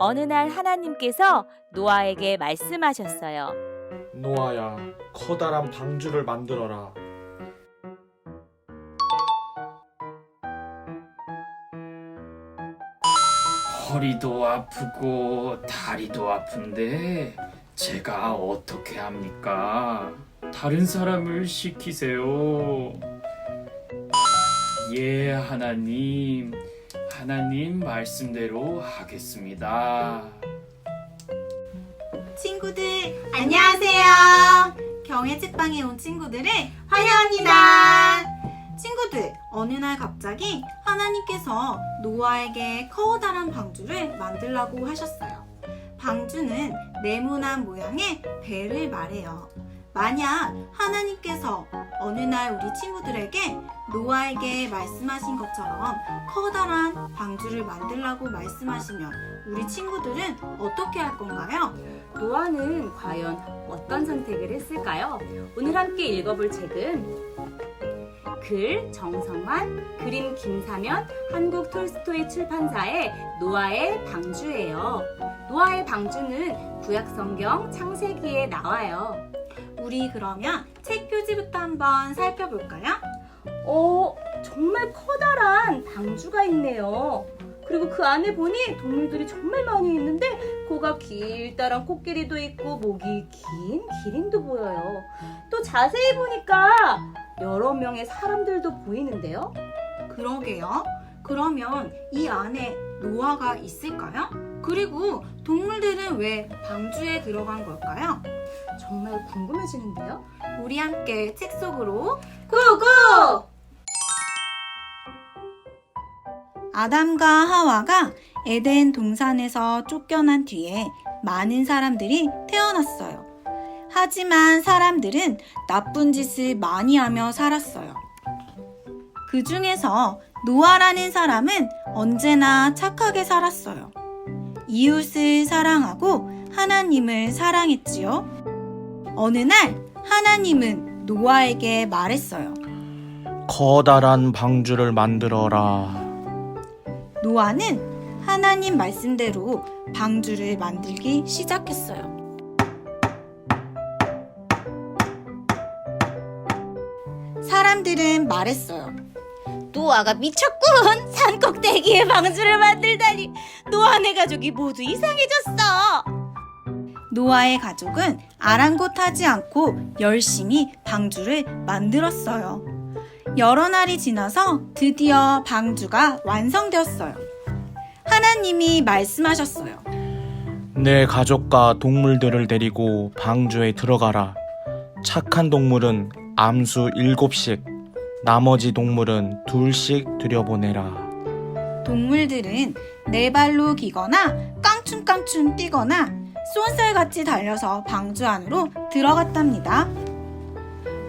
어느 날 하나님께서 노아에게 말씀하셨어요. 노아야, 커다란 방주를 만들어라. 허리도 아프고 다리도 아픈데 제가 어떻게 합니까? 다른 사람을 시키세요. 예, 하나님. 하나님 말씀대로 하겠습니다. 친구들 안녕하세요. 경혜 책방에 온 친구들을 환영합니다. 친구들 어느 날 갑자기 하나님께서 노아에게 커다란 방주를 만들라고 하셨어요. 방주는 네모난 모양의 배를 말해요. 만약 하나님께서 어느 날 우리 친구들에게 노아에게 말씀하신 것처럼 커다란 방주를 만들라고 말씀하시면 우리 친구들은 어떻게 할 건가요? 노아는 과연 어떤 선택을 했을까요? 오늘 함께 읽어볼 책은 글 정성환, 그림 김사면, 한국 톨스토이 출판사의 노아의 방주예요. 노아의 방주는 구약성경 창세기에 나와요. 우리 그러면 책 표지부터 한번 살펴볼까요? 어, 정말 커다란 방주가 있네요. 그리고 그 안에 보니 동물들이 정말 많이 있는데 코가 길다란 코끼리도 있고 목이 긴 기린도 보여요. 또 자세히 보니까 여러 명의 사람들도 보이는데요. 그러게요. 그러면 이 안에 노아가 있을까요? 그리고 동물들은 왜 방주에 들어간 걸까요? 정말 궁금해지는데요. 우리 함께 책 속으로 고고! 아담과 하와가 에덴 동산에서 쫓겨난 뒤에 많은 사람들이 태어났어요. 하지만 사람들은 나쁜 짓을 많이 하며 살았어요. 그 중에서 노아라는 사람은 언제나 착하게 살았어요. 이웃을 사랑하고 하나님을 사랑했지요. 어느 날 하나님은 노아에게 말했어요. 커다란 방주를 만들어라. 노아는 하나님 말씀대로 방주를 만들기 시작했어요. 사람들은 말했어요. 노아가 미쳤군! 산 꼭대기에 방주를 만들다니! 노아네 가족이 모두 이상해졌어! 노아의 가족은 아랑곳하지 않고 열심히 방주를 만들었어요. 여러 날이 지나서 드디어 방주가 완성되었어요. 하나님이 말씀하셨어요. 내 가족과 동물들을 데리고 방주에 들어가라. 착한 동물은 암수 일곱씩, 나머지 동물은 둘씩 들여보내라. 동물들은 네 발로 기거나 깡충깡충 뛰거나 쏜살같이 달려서 방주 안으로 들어갔답니다.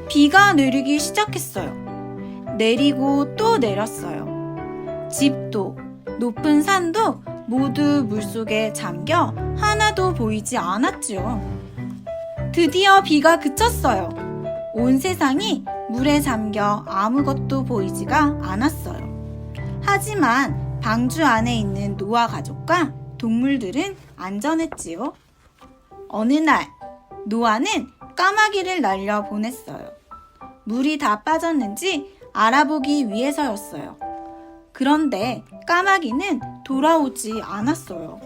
비가 내리기 시작했어요. 내리고 또 내렸어요. 집도 높은 산도 모두 물속에 잠겨 하나도 보이지 않았지요. 드디어 비가 그쳤어요. 온 세상이 물에 잠겨 아무것도 보이지가 않았어요. 하지만 방주 안에 있는 노아 가족과 동물들은 안전했지요. 어느 날 노아는 까마귀를 날려 보냈어요. 물이 다 빠졌는지 알아보기 위해서였어요. 그런데 까마귀는 돌아오지 않았어요.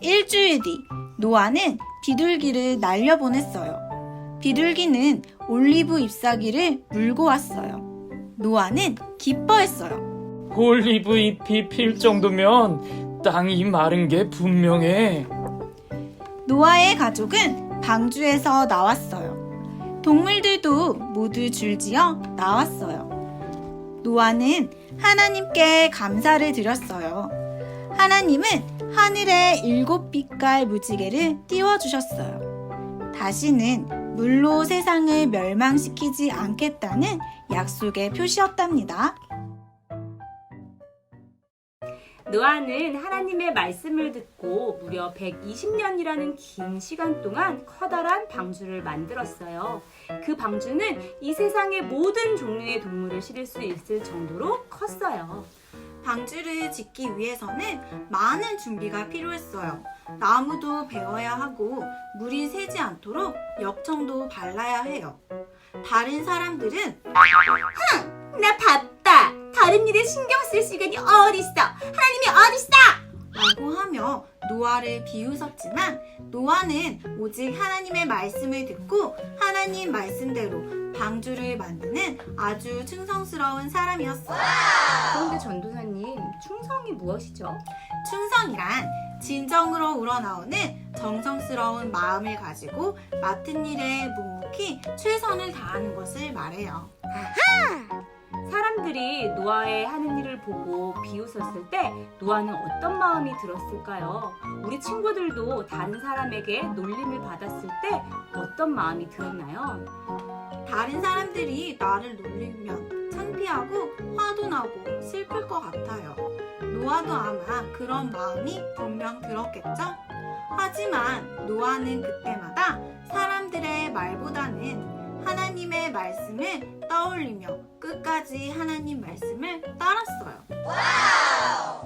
일주일 뒤 노아는 비둘기를 날려보냈어요. 비둘기는 올리브 잎사귀를 물고 왔어요. 노아는 기뻐했어요. 올리브 잎이 필 정도면 땅이 마른 게 분명해. 노아의 가족은 방주에서 나왔어요. 동물들도 모두 줄지어 나왔어요. 노아는 하나님께 감사를 드렸어요. 하나님은 하늘에 일곱 빛깔 무지개를 띄워주셨어요. 다시는 물로 세상을 멸망시키지 않겠다는 약속의 표시였답니다. 노아는 하나님의 말씀을 듣고 무려 120년이라는 긴 시간 동안 커다란 방주를 만들었어요. 그 방주는 이 세상의 모든 종류의 동물을 실을 수 있을 정도로 컸어요. 방주를 짓기 위해서는 많은 준비가 필요했어요. 나무도 베어야 하고 물이 새지 않도록 역청도 발라야 해요. 다른 사람들은 나 바빠. 다른 일에 신경 쓸 시간이 어딨어? 하나님이 어딨어? 라고 하며 노아를 비웃었지만 노아는 오직 하나님의 말씀을 듣고 하나님 말씀대로 방주를 만드는 아주 충성스러운 사람이었어요. 그런데 전도사님, 충성이 무엇이죠? 충성이란 진정으로 우러나오는 정성스러운 마음을 가지고 맡은 일에 묵묵히 최선을 다하는 것을 말해요. 사람들이 노아의 하는 일을 보고 비웃었을 때 노아는 어떤 마음이 들었을까요? 우리 친구들도 다른 사람에게 놀림을 받았을 때 어떤 마음이 들었나요? 다른 사람들이 나를 놀리면 창피하고 화도 나고 슬플 것 같아요. 노아도 아마 그런 마음이 분명 들었겠죠? 하지만 노아는 그때마다 사람들의 말보다는 하나님의 말씀을 떠올리며 끝까지 하나님 말씀을 따랐어요.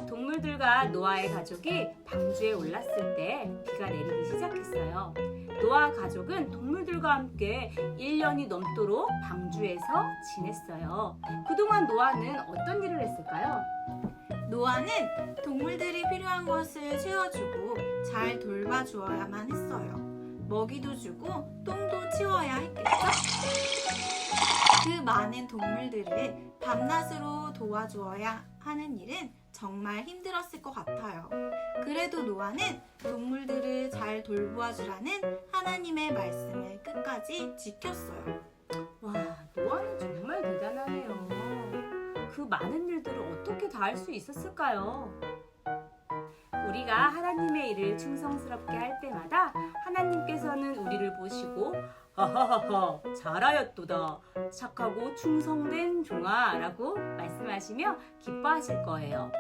동물들과 노아의 가족이 방주에 올랐을 때 비가 내리기 시작했어요. 노아 가족은 동물들과 함께 1년이 넘도록 방주에서 지냈어요. 그동안 노아는 어떤 일을 했을까요? 노아는 동물들이 필요한 것을 채워주고 잘 돌봐주어야만 했어요. 먹이도 주고 똥도 치워야 했겠죠? 그 많은 동물들을 밤낮으로 도와주어야 하는 일은 정말 힘들었을 것 같아요. 그래도 노아는 동물들을 잘 돌보아 주라는 하나님의 말씀을 끝까지 지켰어요. 와, 노아는 정말 대단하네요. 그 많은 일들을 어떻게 다 할 수 있었을까요? 우리가 하나님의 일을 충성스럽게 할 때마다 하나님께서는 우리를 보시고 하하하하 잘하였도다 착하고 충성된 종아라고 말씀하시며 기뻐하실 거예요.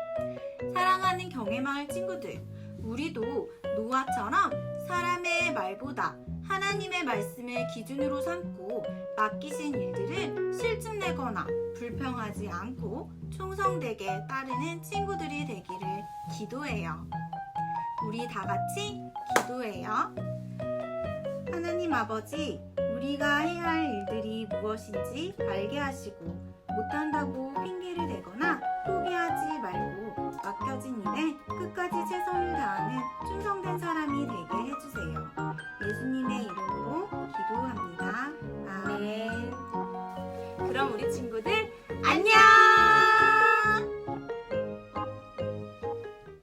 사랑하는 경외마을 친구들, 우리도 노아처럼 사람의 말보다 하나님의 말씀을 기준으로 삼고 맡기신 일들을 실증내거나 불평하지 않고 충성되게 따르는 친구들이 되기를 기도해요. 우리 다 같이 기도해요. 하나님 아버지, 우리가 해야 할 일들이 무엇인지 알게 하시고 못한다고 핑계를 대거나 포기하지 말고 맡겨진 일에 끝까지 최선을 다하는 충성된 사람이 되게 해주세요. 예수님의 이름